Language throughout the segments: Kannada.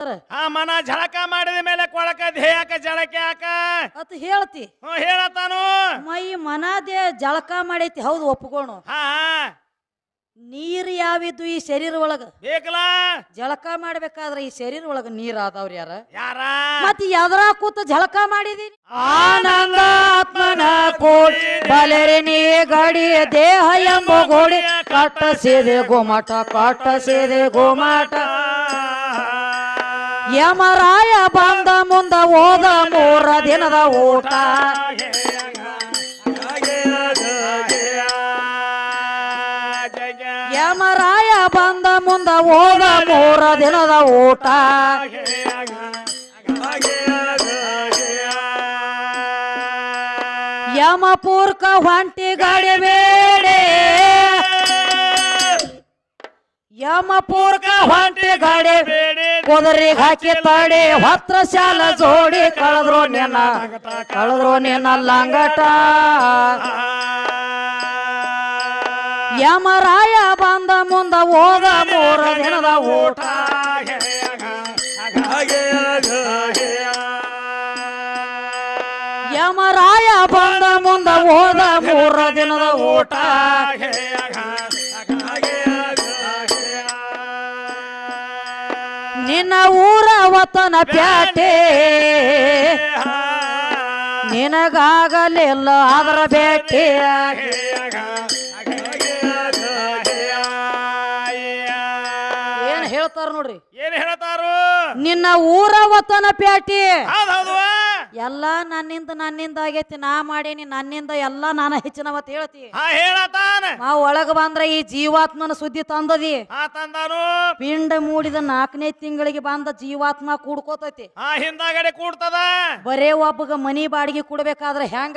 ಆ ಮನ ಜಳಕ ಮಾಡಿದ ಮೇಲೆ ಕೊಳಕ ದೇಹಕ ಜಳಕ ಯಾಕ ಅತ್ ಹೇಳ್ತಿ. ಹ್ಞೂ ಹೇಳತಾನು ಮೈ ದೇಹ ಜಳಕ ಮಾಡೈತಿ ಹೌದು ಒಪ್ಕೋಣ. ಹಾ ನೀರ್ ಯಾವಿದ್ದು ಈ ಶರೀರ ಒಳಗ? ಬೇಕಲ್ಲ. ಜಳಕ ಮಾಡ್ಬೇಕಾದ್ರೆ ಈ ಶರೀರ ಒಳಗ ನೀರ್ ಆದವ್ರ ಯಾರ? ಯಾರ? ಮತ್ ಎದ್ರ ಕೂತ ಜಳಕ ಮಾಡಿದೀನಿ. ಆನಂದ ಆತ್ಮನ ಕೋಟಿ ಬಲೆರೆ ನೀ ಗಡಿ ದೇಹ ಎಂಬ ಗೋಡಿ ಕಟ್ಟಸಿದೆ ಗೋಮಠ ಕಟ್ಟಸಿದೆ ಗೋಮಠ ಯಮರಾಯ ಬಂದ ಮುಂದ ಹೋದ ಮೂರ ದಿನದ ಊಟ. ಯಮರಾಯ ಬಂದ ಮುಂದ ಹೋದ ಮೂರ ದಿನದ ಊಟ. ಯಮಪೂರ್ಕ ಹೊಂಟಿ ಗಾಡಿ ಬೇಡೆ ಯಮಪೂರ್ಕ ಹೊಂಟಿ ಗಾಡಿ ಕುದುರೆ ಹಾಕಿ ತಡೆ ಹತ್ರ ಶಾಲ ಜೋಡಿ ಕಳೆದ್ರು ನಿನ್ನ ಕಳೆದ್ರು ನಿನ್ನ ಲಂಗಟ. ಯಮರಾಯ ಬಂದ ಮುಂದ ಹೋದ ಮೂರ ದಿನದ ಊಟ. ಯಮರಾಯ ಬಂದ ಮುಂದ ಹೋದ ಮೂರ ದಿನದ ಊಟ. ನಿನ್ನ ಊರ ವತನ ಪ್ಯಾಟೆ. ನಿನಗಾಗಲಿಲ್ಲ ಅದರ ಭೇಟಿ ಏನ್ ಹೇಳ್ತಾರ ನೋಡ್ರಿ? ಏನ್ ಹೇಳ್ತಾರು? ನಿನ್ನ ಊರ ವತನ ಪ್ಯಾಟಿ. ಎಲ್ಲ ನನ್ನಿಂದ ನನ್ನಿಂದ ಆಗೈತಿ ನಾ ಮಾಡೇನಿ ನನ್ನಿಂದ ಎಲ್ಲ ನಾನು ಹೆಚ್ಚಿನವತ್ ಹೇಳ್ತಿ. ಹಾ ಹೇಳತಾನ. ಒಳಗ ಬಂದ್ರ ಈ ಜೀವಾತ್ಮನ ಸುದ್ದಿ ತಂದದಿ. ಹಾ ತಂದಾನು. ಪಿಂಡ ಮೂಡಿದ ನಾಲ್ಕನೇ ತಿಂಗಳಿಗೆ ಬಂದ ಜೀವಾತ್ಮ ಕೂಡ್ಕೋತೈತಿ. ಹಾ ಹಿಂದಾಗಡೆ ಕೂಡ್ತದ. ಬರೇ ಒಬ್ಬಗ ಮನಿ ಬಾಡಿಗೆ ಕೊಡ್ಬೇಕಾದ್ರ ಹೆಂಗ?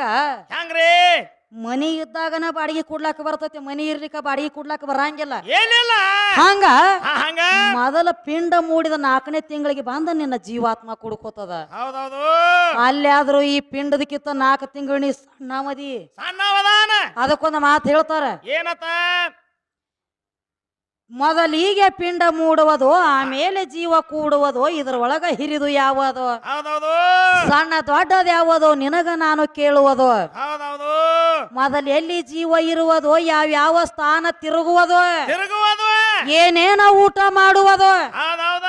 ಹೆಂಗ್ರಿ? ಮನಿ ಇದ್ದಾಗನ ಬಾಡಿಗೆ ಕೊಡ್ಲಾಕ ಬರ್ತೈತಿ ಮನಿ ಇರ್ಲಿಕ್ಕ ಬಾಡಿಗೆ ಕೊಡ್ಲಾಕ ಬರಂಗಿಲ್ಲ. ಏನಿಲ್ಲ. ಹಂಗ? ಮೊದಲ ಪಿಂಡ ಮೂಡಿದ ನಾಲ್ಕನೇ ತಿಂಗಳಿಗೆ ಬಂದ ನಿನ್ನ ಜೀವಾತ್ಮ ಕುಡ್ಕೋತದ. ಹೌದೌದು. ಅಲ್ಲಾದ್ರೂ ಈ ಪಿಂಡದಕ್ಕಿಂತ ನಾಲ್ಕು ತಿಂಗಳು ಸಣ್ಣವದಿ. ಸಣ್ಣವದಾನ. ಅದಕ್ಕೊಂದು ಮಾತು ಹೇಳ್ತಾರ. ಏನತ್ತ? ಮೊದಲಿಗೆ ಪಿಂಡ ಮೂಡುವುದು ಆಮೇಲೆ ಜೀವ ಕೂಡುವುದು ಇದ್ರ ಒಳಗ ಹಿರಿದು ಯಾವುದು? ಸಣ್ಣ ದೊಡ್ಡದ ಯಾವುದು? ನಿನಗ ನಾನು ಕೇಳುವುದು. ಮೊದಲು ಎಲ್ಲಿ ಜೀವ ಇರುವುದು ಯಾವ ಯಾವ ಸ್ಥಾನ ತಿರುಗುವುದು ತಿರುಗುವುದು. ಏನೇನ ಊಟ ಮಾಡುವುದು ಹೌದೌದ.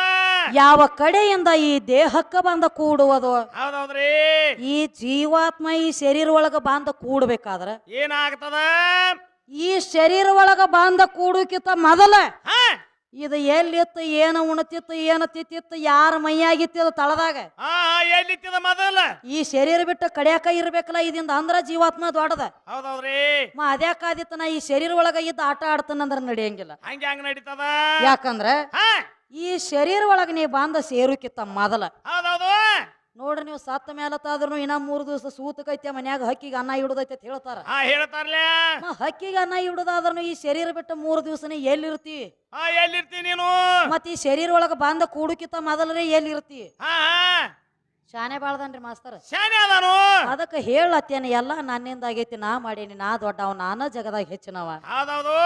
ಯಾವ ಕಡೆಯಿಂದ ಈ ದೇಹಕ್ಕೆ ಬಂದ ಕೂಡುವುದು ಹೌದೌದ್ರಿ. ಈ ಜೀವಾತ್ಮ ಈ ಶರೀರ ಒಳಗ ಬಂದ ಕೂಡ್ಬೇಕಾದ್ರ ಏನಾಗ್ತದ? ಈ ಶರೀರ ಒಳಗ ಬಂದ ಕೂಡುಕಿತ ಮೊದಲ ಇದು ಎಲ್ಲಿತ್ತು ಏನು ಉಣತಿತ್ತು ಏನು ತಿತ್ತಿತ್ತು ಯಾರ ಮೈಯಾಗಿತ್ತು ತಳದಾಗ? ಮೊದಲ? ಈ ಶರೀರ ಬಿಟ್ಟು ಕಡ್ಯಾಕ ಇರ್ಬೇಕಲ್ಲ ಇದಿಂದ ಅಂದ್ರ ಜೀವಾತ್ಮ ದೊಡ್ಡದ. ಹೌದೌದ್ರಿ. ಮ ಅದ್ಯಾಕಾದಿತ್ತ ನಾ ಈ ಶರೀರ ಒಳಗ ಇದ್ದ ಆಟ ಆಡ್ತಾನಂದ್ರ ನಡೆಯಂಗಿಲ್ಲ. ಹಂಗೆ ಹಂಗ ನಡೀತದ? ಯಾಕಂದ್ರ ಹಾ. ಈ ಶರೀರ ಒಳಗ ನೀ ಬಂದ ಸೇರುಕಿತ್ತ ಮೊದಲ. ಹೌದೌದು. ನೋಡ್ರಿ ನೀವು ಸತ್ತ ಮೇಲತ್ತಾದ್ರೂ ಇನ್ನ ಮೂರು ದಿವಸ ಸೂತಕೈತೆ ಮನ್ಯಾಗ ಹಕ್ಕಿಗೆ ಅನ್ನ ಇಡುದೈತೆ ಅಂತ ಹೇಳ್ತಾರ. ಹಾ ಹೇಳ್ತಾರ್ಲೆ. ಮ ಹಕ್ಕಿಗೆ ಅನ್ನ ಇಡುದಾದ್ರೂ ಈ ಶರೀರ ಬಿಟ್ಟು ಮೂರು ದಿವಸನೇ ಎಲ್ಲಿರ್ತಿ? ಹಾ ಎಲ್ಲಿರ್ತಿ ನೀನು? ಮತ್ ಈ ಶರೀರ ಒಳಗ ಬಂದ ಕೂಡುಕಿತ ಮೊದಲನೇ ಎಲ್ಲಿರ್ತಿ? ಹಾ ಹಾ. ಶಾನೆ ಬಾಳ್ದನ್ರಿ ಮಾಸ್ತರ್. ಶಾನೆ ಅದಾನು? ಅದಕ್ಕೆ ಹೇಳತ್ತೇನೆ ಎಲ್ಲ ನನ್ನಿಂದ ಆಗೈತಿ ನಾ ಮಾಡೇನಿ ನಾ ದೊಡ್ಡವ ನಾನ ಜಗದಾಗ ಹೆಚ್ಚಿನವ. ಹೌದೌದು.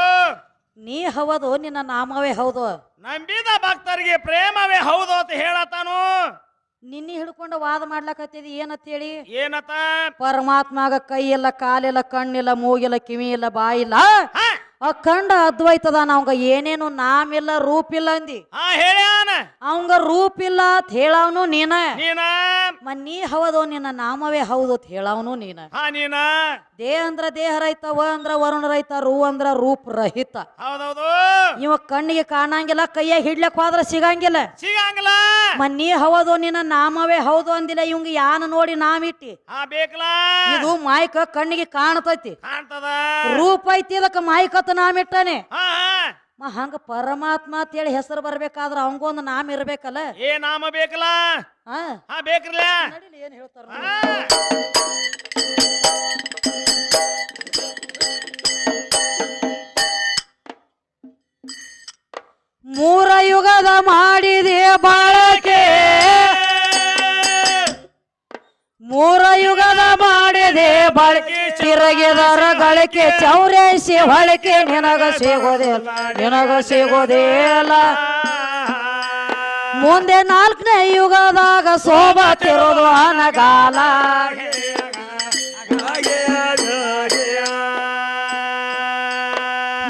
ನೀ ಹೌದು ನಿನ್ನ ನಾಮವೇ ಹೌದು. ನಂಬಿದ ಭಕ್ತರಿಗೆ ಪ್ರೇಮವೇ ಹೌದು ಅಂತ ಹೇಳತಾನು ನಿನ್ನೆ ಹಿಡ್ಕೊಂಡು ವಾದ ಮಾಡ್ಲಕತ್ತಿದಿ ಏನಂತೇಳಿ? ಏನತ್ತ? ಪರಮಾತ್ಮಾಗ ಕೈ ಇಲ್ಲ ಕಾಲಿಲ್ಲ ಕಣ್ಣಿಲ್ಲ ಮೂಗಿಲ್ಲ ಕಿವಿ ಇಲ್ಲ ಬಾಯಿಲ್ಲ ಅಖಂಡ ಅದ್ವೈತದ ಅವಂಗ ಏನೇನು ನಾಮಿಲ್ಲ ರೂಪಿಲ್ಲ ಅಂದಿ. ಹಾ ಹೇಳ್ಯಾನ ಅವಂಗ ರೂಪಿಲ್ಲ ಅಂತ ಹೇಳವನು ನೀನ. ನೀನ. ಮ ನೀ ಹೌದು ನಿನ್ನ ನಾಮವೇ ಹೌದು ಅಂತ ಹೇಳವನು ನೀನ. ಹಾ ನೀನ. ದೇಹ ಅಂದ್ರ ದೇಹ ರಹಿತ ವ ಅಂದ್ರ ವರುಣ ರೈತ ರೂ ಅಂದ್ರ ರೂಪ ರಹಿತ. ಹೌದೌದು. ಇವ ಕಣ್ಣಿಗೆ ಕಾಣಂಗಿಲ್ಲ ಕೈಯಾಗ ಹಿಡ್ಲಕ್ ಹೋದ್ರ ಸಿಗಂಗಿಲ್ಲ. ಸಿಗಂಗಿಲ್ಲ. ಮನ್ನಿ ನೀ ಹೌದು ನಿನ್ನ ನಾಮವೇ ಹೌದು ಅಂದಿಲ್ಲ ಇವಂಗ ಯಾನ ನೋಡಿ ನಾಮಿಟ್ಟಿ. ಹಾ ಬೇಕಲ್ಲ. ಇದು ಮಾಯಕ ಕಣ್ಣಿಗೆ ಕಾಣ್ತೈತಿ. ಕಾಣ್ತದ. ರೂಪ ಐತಿ ಇದಕ್ಕ ಮಾಯ್ಕತ್ ನಾಮಿಟ್ಟಾನೆ. ನಾಮ ಇಟ್ಟಾನೆ ಮ ಹಂಗ ಪರಮಾತ್ಮ ಅಂತೇಳಿ ಹೆಸರು ಬರ್ಬೇಕಾದ್ರ ಅವಂಗೊಂದು ನಾಮ ಇರ್ಬೇಕಲ್ಲ? ಏ ನಾಮ ಬೇಕಲ್ಲ? ಹಾ ಹಾ ಬೇಕ್ರಲ್ಲ? ನಡೀಲಿ ಏನ್ ಹೇಳ್ತಾರ ಮೂರ ಯುಗದ ಮಾಡಿದೆ ಬಾಳಕೆ. ಮೂರ ಯುಗದ ಮಾಡಿದೆ ಬಳಕೆ, ತಿರುಗಿದರ ಗಳಿಕೆ, ಚೌರೇಸಿ ಬಳಕೆ ನಿನಗ ಸಿಗೋದಿಲ್ಲ ನಿನಗ ಸಿಗೋದಿಲ್ಲ ಮುಂದೆ ನಾಲ್ಕನೇ ಯುಗದಾಗ ಸೋಬತ್ತಿರೋದು ಅನಗಾಲ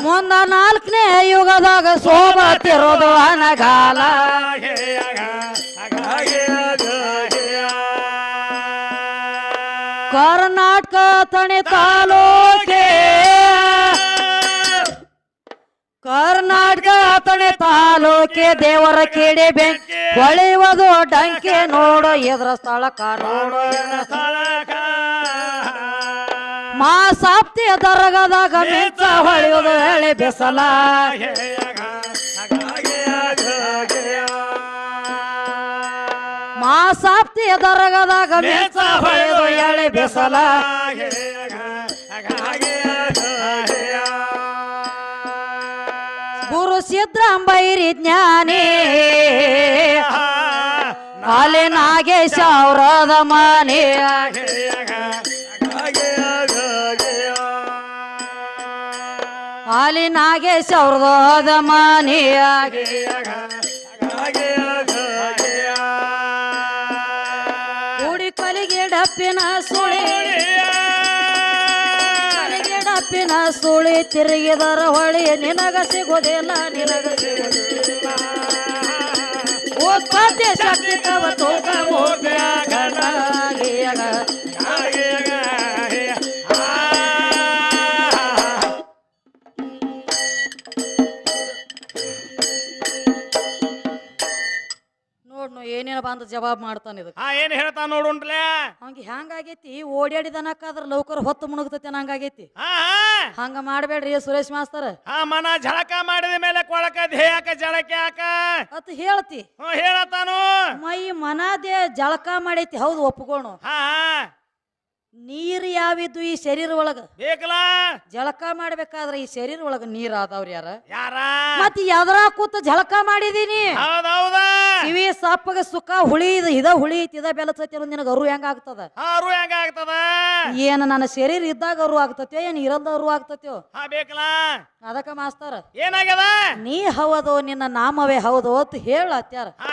ಮುಂದ ನಾಲ್ಕನೇ ಯುಗದಾಗ ಸೋಬತ್ತಿರೋದು ಅನಗಾಲ ತಣಿ ತಾಲೂಕೆ. ಕರ್ನಾಟಕ ಅಥಣಿ ತಾಲೂಕೆ ದೇವರ ಕೇಳಿ ಬೆಂಕಿ. ಹೊಳೆಯುವುದು ಡಂಕೆ ನೋಡು ಎದ್ರ ಸ್ಥಳಕ ನೋಡು ಮಾ ಸಾಪ್ತಿ ದರ್ಗದಾಗ ಮೆಚ್ಚ ಹೊಳೆಯುವುದು ಹೇಳಿ ಬಿಸಲ ಮಾ ಸಾಪ್ತಿ ದರಗದಾಗ ಮಿಂಚ ಹೊಳೆಯುವುದು ಹೇಳಿ ಬಿಸಲ. ಗುರು ಸಿದ್ರಾಂಬೈರಿ ಜ್ಞಾನಿ. ಕಾಲಿ ನಾಗೇಶ ಅವರದ ಮನೆ. ಕಾಲಿ ನಾಗೇಶ ಅವ್ರದ ಮನೆಯಾಗಿ ಕಲಿಗೆ ಡಪ್ಪಿನ ಸುಳಿ ತಿರುಗಿದರ ಹೊಳಿ ನಿನಗ ಸಿಗೋದಿಲ್ಲ ನಿನಗ ಸಿಗೋದಿಲ್ಲ. ಉತ್ಪತ್ತಿ ಶಕ್ತಿ ಕವ ತೂಕ ಮೂರ್ತಿಯ ಗಣಗಿಯಗ ಏನೇನ ಬಂದು ಜವಾಬ್ ಮಾಡ್ತಾನೆ ಇದಕ್ಕೆ. ಹಾ ಏನ್ ಹೇಳ್ತಾ ನೋಡುಂಟ್ಲೆ ಹಂಗ ಹ್ಯಾಂಗಾಗೈತಿ? ಓಡಾಡಿದನಕ್ಕಾದ್ರ ಲೌಕರ್ ಹೊತ್ತು ಮುಣುಗ್ತತೆ ಹಂಗಾಗೈತಿ ಹಾ ಹಾ. ಹಂಗ ಮಾಡಬೇಡ್ರಿ ಸುರೇಶ್ ಮಾಸ್ತರ್. ಹಾ ಮನ ಝಳಕ ಮಾಡಿದ ಮೇಲೆ ಕೊಳಕ ಧ್ಯೇಯಕ ಜಳಕ ಯಾಕ ಅತ್ ಹೇಳ್ತಿ. ಹ್ಞೂ ಮೈ ಮೈ ದೇ ಜಳಕ ಮಾಡೈತಿ ಹೌದು ಒಪ್ಕೋಣ. ಹಾ ಹಾ. ನೀರ್ ಯಾವಿದ್ದು ಈ ಶರೀರ ಒಳಗ? ಬೇಕಲ್ಲ? ಜಳಕ ಮಾಡ್ಬೇಕಾದ್ರೆ ಈ ಶರೀರ ಒಳಗ ನೀರ್ ಆದವ್ರ ಯಾರ? ಯಾರ? ಮತ್ ಎದ್ರ ಕೂತ ಜಳಕ ಮಾಡಿದೀನಿ? ಹೌದೌದ. ಕಿವಿ ಸಪ್ಪಗ ಸುಖ ಹುಳಿ ಇದ- ಇದ ಹುಳಿ ಐತಿ ಇದ ಬೆಲತೈತಿ ಅನ್ನೋದು ನಿನಗ ಅರು ಹೆಂಗ ಆಗ್ತದ? ಅರು ಹೆಂಗ ಆಗ್ತದ? ಏನ ನನ್ನ ಶರೀರ ಇದ್ದಾಗ ಅರು ಆಗ್ತತ್ಯೋ ಏನ್ ಇರಲ್ಲ ಅರು ಆಗ್ತತ್ಯೋ? ಬೇಕಲ್ಲ. ಅದಕ್ಕ ಮಾಸ್ತರ ಏನಾಗ್ಯದ? ನೀ ಹೌದು ನಿನ್ನ ನಾಮವೇ ಹೌದು ಅಂತ ಹೇಳ ಅತ್ಯಾರ ಹಾ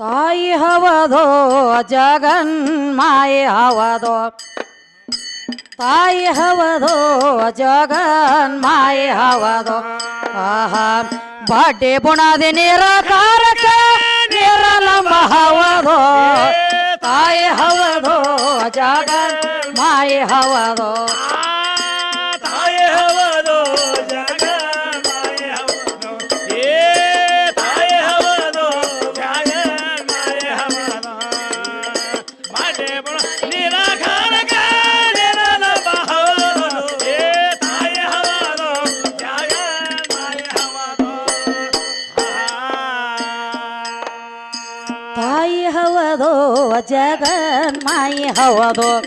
ತಾಯಿ ಹವದೋ, ಜಗನ್ ಮಾಯಿ ಹವದೋ. ತಾಯಿ ಹವದೋ, ಜಗನ್ ಮಾಯಿ ಹವದೋ. ಆಹಾ ಬಡ್ಡಿ ಬುಣಾದಿ ನಿರಾಕಾರಕ ನಿರಲಂಬ ಹವದೋ. ತಾಯಿ ಹವದೋ, ಜಗನ್ ಮಾಯಿ ಹವದೋ. ಜಗನ್ ಮಾಯಿ ಹವದೋ.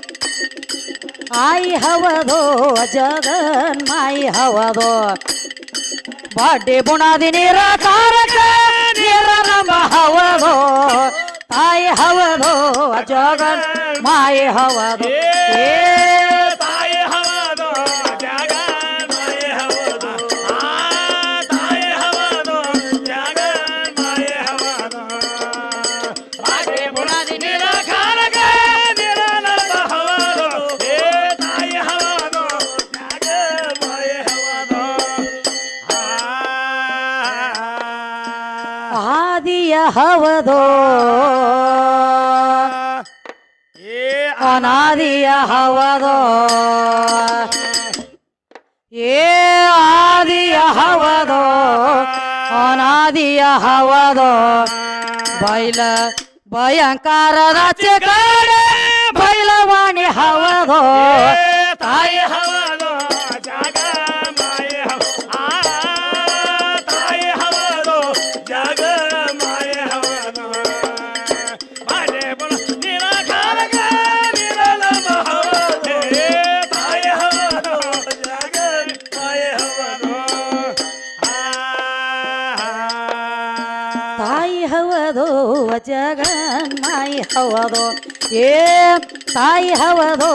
ಆಯಿ ಹವದೋ, ಜಗನ್ ಮಾಯಿ ಹವದೋ. ಬಡ್ಡಿ ಬುಣಾದಿ ನಿರಾಕಾರಕ ನಿರನಂಬ ಹವದೋ. ತಾಯಿ ಹವದೋ, ಜಗನ್ ಮಾಯಿ ಹವದೋ. ಏ ಹವದೋ ಏ ಅನಾದಿಯ ಹವದೋ ಏ ಆದಿಯ ಹವದೋ ಅನಾದಿಯ ಹವದೋ ಬೈಲ ಭಯಂಕರ ಚಿಕಡೆ ಬೈಲವಾಣಿ ಹವದೋ ತಾಯಿ ಹವದು ಹವದು? ಏ ತಾಯಿ ಹವದು?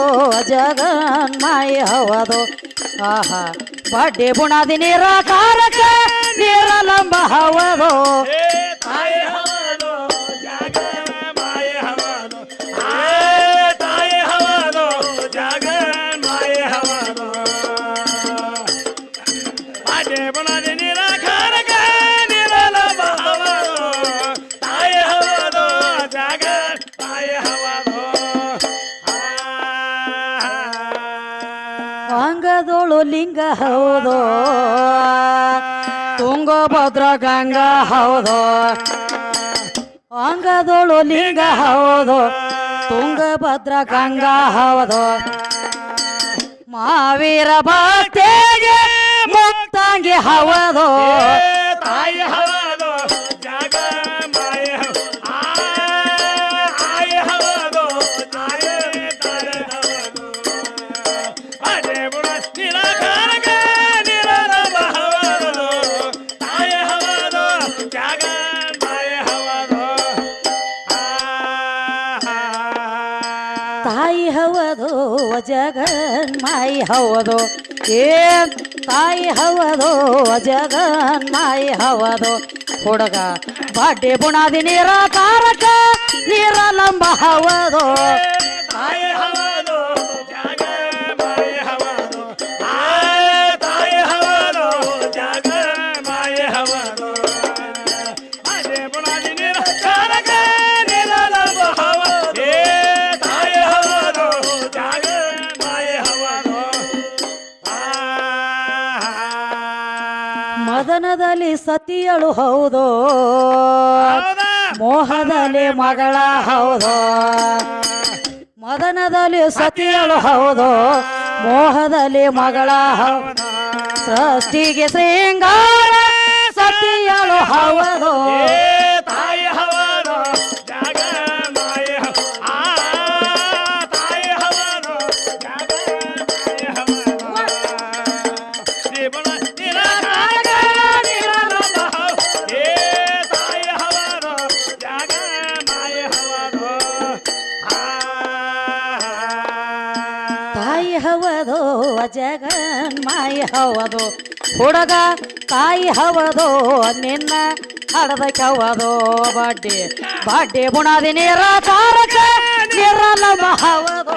ಜಗನ್ಮಾಯಿ ಹವದು? ಆಹಾ ಬಡ್ಡಿ ಬುಣಾದಿ ನಿರಾಕಾರಕ ನಿರಲಂಬ ಹವದು? ಹೌದು. ತುಂಗಭದ್ರ ಗಂಗಾ ಹೌದು. ಅಂಗದೋಳು ಲಿಂಗ ಹೌದು. ತುಂಗಭದ್ರ ಗಂಗಾ ಹೌದು. ಮಾವೀರ ಭಕ್ತಿಗೆ ಮುಕ್ತಾಂಗಿ ಹೌದು. ಜಗನ್ಮಾಯಿ ಹೌದು ಏ ತಾಯಿ ಹೌದು ಜಗನ್ ಮಾಯಿ ಹೌದು. ಹುಡುಗ ಬಡ್ಡಿ ಬುಣಾದಿ ನೀರ ತಾರಕ, ನೀರ ಲಂಬ ತಾಯಿ ಸತಿಯಳು ಹೌದು? ಹೌದಾ? ಮೋಹದಲ್ಲಿ ಮಗಳ ಹೌದು? ಮದನದಲ್ಲಿ ಸತಿಯಳು ಹೌದು? ಮೋಹದಲ್ಲಿ ಮಗಳ ಹೌದು? ಸೃಷ್ಟಿಗೆ ಶೃಂಗಾರ ಸತಿಯಳು ಹೌದು? ಹವದು ಹುಡುಗ ತಾಯಿ ಹವದು ನಿನ್ನ ಹಡದ ಕವದು ಬಡ್ಡಿ. ಬಡ್ಡಿ ಬುಣಾದಿ ತಾರಕ ನಿರಲಂಬ ಹವದು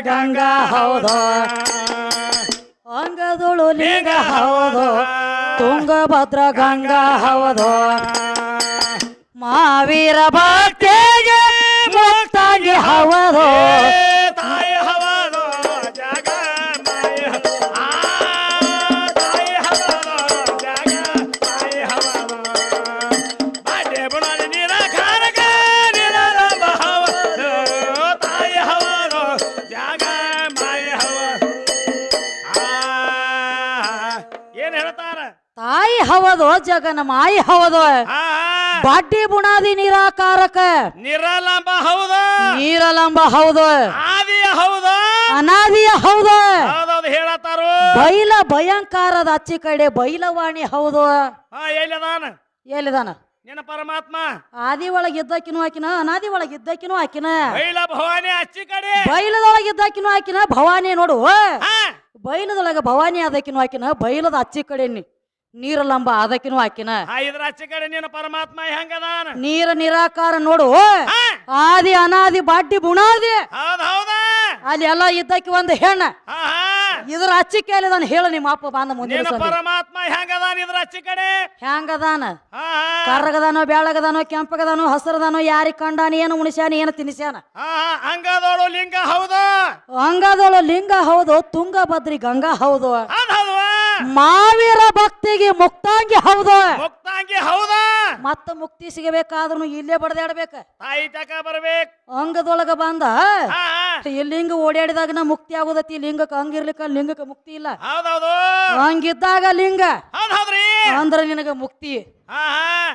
ಗಂಗಾ ಹೌದು? ಅಂಗದುಳು ಲಿಂಗ ಹೌದು? ತುಂಗಭದ್ರ ಗಂಗಾ ಹೌದು? ಮಾವೀರ ಭಕ್ತಿಗೆ ಮುಕ್ತಾಗಿ ಹೌದು? ಹವದು ಜಗನ ಮಾಯಿ ಹವದೋ. ಬಡ್ಡಿ ಬುಣಾದಿ ನಿರಾಕಾರಕ. ನಿರಲಂಬ ಹೌದು. ನೀರಲಂಬ ಹೌದು. ಆದಿಯ ಹೌದು. ಅನಾದಿಯ ಹೌದು. ಹೌದೌದು ಹೇಳತ್ತಾರು. ಬೈಲ ಭಯಂಕಾರದ ಅಚ್ಚಿ ಕಡೆ ಬೈಲವಾಣಿ ಹೌದು. ಹಾ ಎಲ್ಲಿದಾನ? ಎಲ್ಲಿದಾನ? ನಿನ್ನ ಪರಮಾತ್ಮ. ಆದಿ ಒಳಗೆ ಇದ್ದಕ್ಕಿನೂ ಆಕಿನ ಅನಾದಿ ಒಳಗೆ ಇದ್ದಕ್ಕಿನೂ ಆಕಿನ. ಬೈಲ ಭವಾನಿ ಅಚ್ಚಿ ಕಡೆ. ಬೈಲದೊಳಗೆ ಇದ್ದಕ್ಕಿನೂ ಆಕಿನ ಭವಾನಿ ನೋಡು. ಬೈಲದೊಳಗೆ ಭವಾನಿ ಅದಕ್ಕಿನೂ ಆಕಿನ ಬೈಲದ ಅಚ್ಚಿ ಕಡೆ ನೀ. ನೀರಲಂಬ ಲಂಬ ಆಕಿನ. ಇದ್ರ ಕಡೆ ನಿನ್ನ ಪರಮಾತ್ಮ ಹೆಂಗದಾನ ನೀರ ನಿರಾಕಾರ ನೋಡು. ಆದಿ ಅನಾದಿ ಬಾಡ್ಡಿ ಬುಣಾದಿ ಹೌದ್ ಹೌದಾ. ಅಲ್ಲಿ ಎಲ್ಲ ಇದ್ದಕ್ಕೆ ಒಂದು ಹೆಣ್ಣ ಹಾ ಹಾ. ಇದ್ರ ಅಚ್ಚಿ ನಾನು ಹೇಳು ನಿಮ್ಮ ಅಪ್ಪ ಬಾಂಧ ಮುಂದೆ ಪರಮಾತ್ಮ ಹೆಂಗದಾನ ಇದ್ರ ಅಚ್ಚಿ ಕಡೆ? ಹ್ಯಾಂಗದಾನ ಹಾ ಹಾ. ಕರ್ರಗದಾನೋ ಬೆಳಗದಾನೋ ಕೆಂಪಗದಾನೋ ಹಸರದಾನೋ ಯಾರಿಗೆ ಕಂಡಾನ ಏನು ಉಣಿಸ್ಯಾನ ಏನು ತಿನಿಸ್ಯಾನ? ಹಾ ಹಾ. ಹಂಗದೋಳು ಲಿಂಗ ಹೌದು. ಹಂಗದೋಳು ಲಿಂಗ ಹೌದು ತುಂಗಭದ್ರಿ ಗಂಗಾ ಹೌದು. ಮಾವೀರ ಭಕ್ತಿಗೆ ಮುಕ್ತಾಂಗಿ ಹೌದ. ಮುಕ್ತಾಂಗಿ ಹೌದಾ. ಮತ್ತ ಮುಕ್ತಿ ಸಿಗಬೇಕಾದ್ರೂ ಇಲ್ಲೇ ಬಡದಾಡ್ಬೇಕ. ತಾಯಿ ತಕ ಬರ್ಬೇಕು. ಅಂಗದೊಳಗ ಬಂದ ಈ ಲಿಂಗ ಓಡಾಡಿದಾಗ ನಾ ಮುಕ್ತಿ ಆಗೋದತಿ ಲಿಂಗಕ್ಕೆ ಹಂಗಿರ್ಲಿಕ್ಕ ಲಿಂಗಕ್ಕೆ ಮುಕ್ತಿ ಇಲ್ಲ. ಹಂಗಿದ್ದಾಗ ಲಿಂಗ. ಅಂದ್ರ ನಿನಗ ಮುಕ್ತಿ.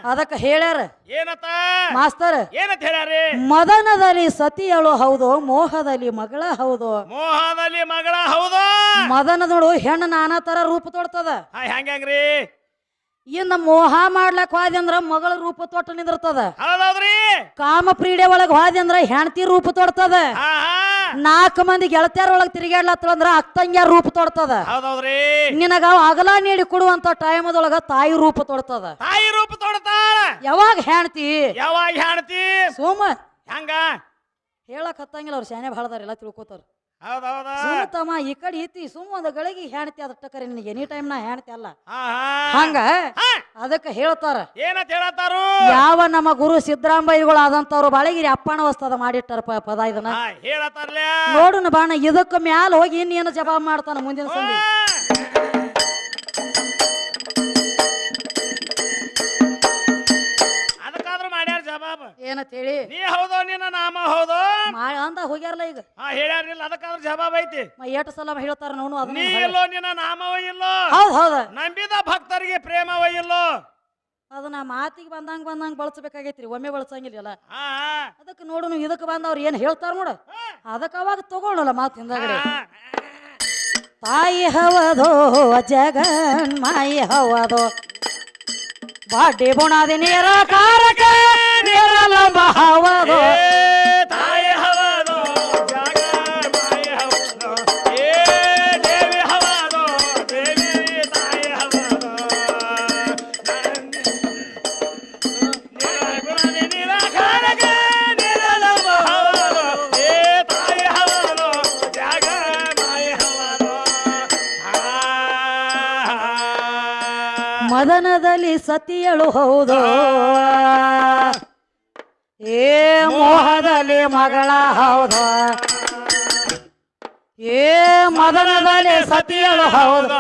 ಅದಕ್ಕ ಹೇಳ್ಯಾರ. ಏನತ್ತ? ಮಾಸ್ತರ್ ಏನಂತ ಹೇಳ್ಯಾರ? ಮದನದಲ್ಲಿ ಸತಿಯಳು ಹೌದು ಮೋಹದಲ್ಲಿ ಮಗಳ ಹೌದು. ಮೋಹದಲ್ಲಿ ಮಗಳ ಹೌದು? ಮದನ ನೋಡು ಹೆಣ್ಣು ನಾನಾ ತರ ರೂಪ ತೊಡ್ತದ ಹೆಂಗ್ರಿ ಇನ್ನ ಮೋಹ ಮಾಡ್ಲಕ್ ಹೋದೆ ಅಂದ್ರ ಮಗಳ ರೂಪ ತೊಟ್ಟು ನಿಂದಿರ್ತದ. ಹೌದೌದ್ರಿ? ಕಾಮ ಪ್ರೀಡೆ ಒಳಗ್ ಹೋದೆ ಅಂದ್ರ ಹೆಣ್ತಿ ರೂಪ ತೊಡ್ತದ. ನಾಲ್ಕು ಮಂದಿ ಗೆಳತಿಯರ ಒಳಗ್ ತಿರುಗಾಡ್ಲತ್ತಳ ಅಂದ್ರ ಅಕ್ಕಂಗ್ಯಾರ ರೂಪ ತೊಡ್ತದ. ಹೌದೌದ್ರಿ? ನಿನಗ ಅಗಲ ನೀಡಿ ಕೊಡುವಂತ ಟೈಮದೊಳಗ ತಾಯಿ ರೂಪ ತೊಡ್ತದ. ತಾಯಿ ರೂಪ ತೊಡ್ತಾಳ? ಯಾವಾಗ ಹೆಣ್ತಿ ಯಾವಾಗ ಹೆಣ್ತಿ ಸೋಮ. ಹೆಂಗ? ಹೇಳಕ್ ಹತ್ತಂಗಿಲ್ಲ ಅವ್ರು ಶಾನೆ ಭಾಳದಾರ ಎಲ್ಲ ತಿಳ್ಕೊತಾರ. ತಮ್ಮ ಈ ಕಡೆ ಐತಿ ಸುಮ್ಮ ಒಂದು ಗಳಿಗೆ ಹೆಣ್ತಿ ಅದ ಟಕರಿ ನಿನಗೆ. ಎನಿ ಟೈಮ್ ನಾ ಹೆಣ್ತಿ ಅಲ್ಲ. ಹಂಗ ಅದಕ್ಕೆ ಹೇಳ್ತಾರ. ಏನಂತ ಹೇಳತ್ತಾರು ಯಾವ ನಮ್ಮ ಗುರು ಸಿದ್ದರಾಮಯ್ಯಗಳು ಆದಂತವ್ರು ಬಾಳಗಿರಿ ಅಪ್ಪಣ ವಸ್ತದ ಮಾಡಿಟ್ಟಾರ ಪದ ಇದನ್ನ. ನೋಡುನ ಬಾಣ ಇದಕ್ಕ ಮ್ಯಾಲ ಹೋಗಿ ಇನ್ನೇನು ಜವಾಬ್ ಮಾಡ್ತಾನ ಮುಂದಿನ ಸಂಧಿ. ಏನಂತ ಹೇಳಿ ನೀ ಹೌದು ನಿನ್ನ ನಾಮ ಹೌದು? ಮಾ- ಅಂದ ಹೋಗ್ಯಾರಲ್ಲ ಈಗ. ಹಾ ಹೇಳ್ಯಾರಿಲ್ಲ ಅದಕ್ಕಾದ್ರೆ ಜವಾಬ್ ಐತಿ. ಮ ಏಟು ಸಲ ಹೇಳ್ತಾರ ನೋಡು ನೀ ಅದನ್ನ ಇಲ್ಲೋ ನಿನ್ನ ನಾಮವ ಇಲ್ಲೋ? ಹೌದು ಹೌದು. ನಂಬಿದ ಭಕ್ತರಿಗೆ ಪ್ರೇಮವ ಇಲ್ಲೋ? ನಾ ಮಾತಿಗೆ ಬಂದಂಗ ಬಂದಂಗ ಬಳಸಬೇಕಾಗೈತ್ರಿ ಒಮ್ಮೆ ಬಳಸಂಗಿಲ್ಲ ಆ, ಅದಕ್ಕೆ ನೋಡುನು ಇದಕ್ಕೆ ಬಂದವ್ರು ಏನು ಹೇಳ್ತಾರ ನೋಡ. ಅದಕ್ಕೆ ಅವಾಗ ತಗೊಳ್ಳಲ್ಲ ಮಾತು ಹಿಂದಗಡೆ. ತಾಯಿ ಹವದೋ ಜಗನ್ ಮಾಯಿ ಹವದೋ ಬಾಡಿ ಬುಣಾದಿ ನೀರ ಕಾರಕ. ನಿರಾಕಾರಕ ಹವದು ಆ ಮದನದಲ್ಲಿ ಸತಿಯಳು ಹೌದು. ಏ ಮೋಹದಲ್ಲಿ ಮಗಳ, ಹೌದ. ಏ ಮದನದಲ್ಲಿ ಸತಿಯಳು, ಹೌದ.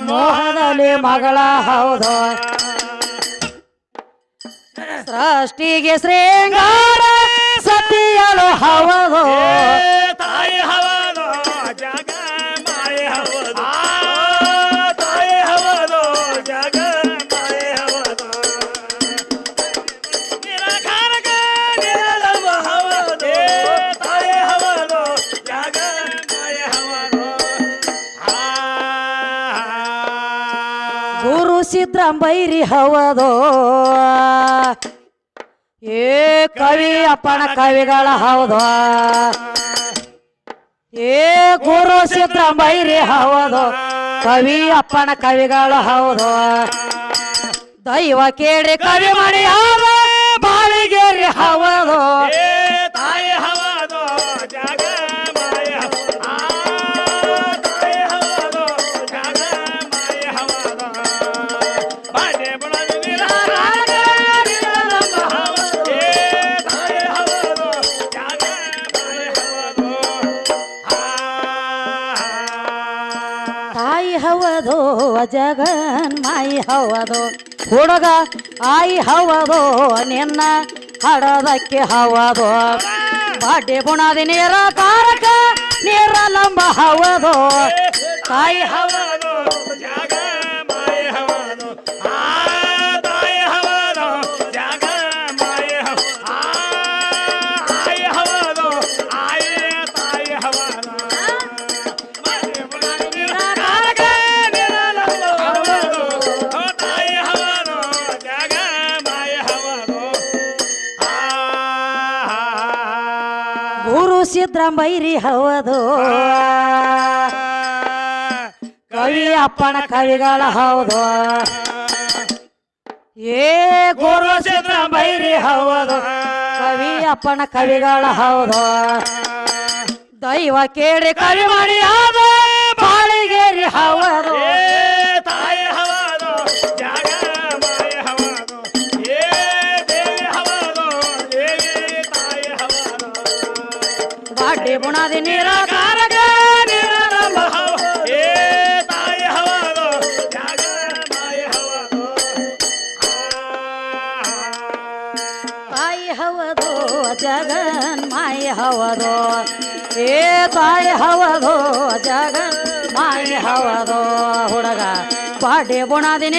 ಮೋಹದಲ್ಲಿ ಮಗಳ, ಹೌದ. ಸೃಷ್ಟಿಗೆ ಶೃಂಗಾರ ಸತಿಯಳು, ಹೌದು. ತಾಯಿ ಹವದು ಗುರು ಸಿದ್ರಂಬೈರಿ ಹೌದು. ಏ ಕವಿ ಅಪ್ಪಣ ಕವಿಗಳ ಹೌದು. ಏ ಗುರು ಸಿದ್ರಂಬೈರಿ ಹೌದು. ಕವಿ ಅಪ್ಪನ ಕವಿಗಳ ಹೌದು. ದೈವ ಕೇಳಿ ಕವಿ ಮಾಡಿ ಬಾಳಿಗೇರಿ ಹೌದು. ಹವದು ಜಗನ್ ಮಾಯಿ ಹವದು ಹುಡುಗ ಆಯಿ ಹವದೋ ನಿನ್ನ ಹಡದಕ್ಕೆ ಹವದೋ ಬಾಡಿ ಬುಣದಿ ನೀರ ತಾರಕ, ನೀರ ಲಂಬ ಹವದೋ ತಾಯಿ ಹವದು ಗುರು ಹೌದು. ಕವಿ ಅಪ್ಪನ ಕವಿಗಳ ಹೌದು. ಏ ಗುರು ಸಿದ್ರಂಬೈರಿ ಹೌದು. ಕವಿ ಅಪ್ಪನ ಕವಿಗಳ ಹೌದು. ದೈವ ಕೇಳಿ ಕವಿ ಮಾಡಿ ಬಾಳಿಗೇರಿ ಹೌದು. ಅನಾದಿ ನಿರಾಕಾರಕ ನಿರಾರಂಭ. ಏ ತಾಯಿ ಹವಾಗೋ ಜಾಗ ಮಾಯ ಹವಾಗೋ ತಾಯಿ ಹವದೋ ಜಗನ್ ಮಾಯ ಹವದೋ ಏ ತಾಯಿ ಹವದೋ ಜಗನ್ ಮಾಯ ಹವದೋ ಹುಡುಗ ಪಾಡ್ಯ ಬುಣದಿ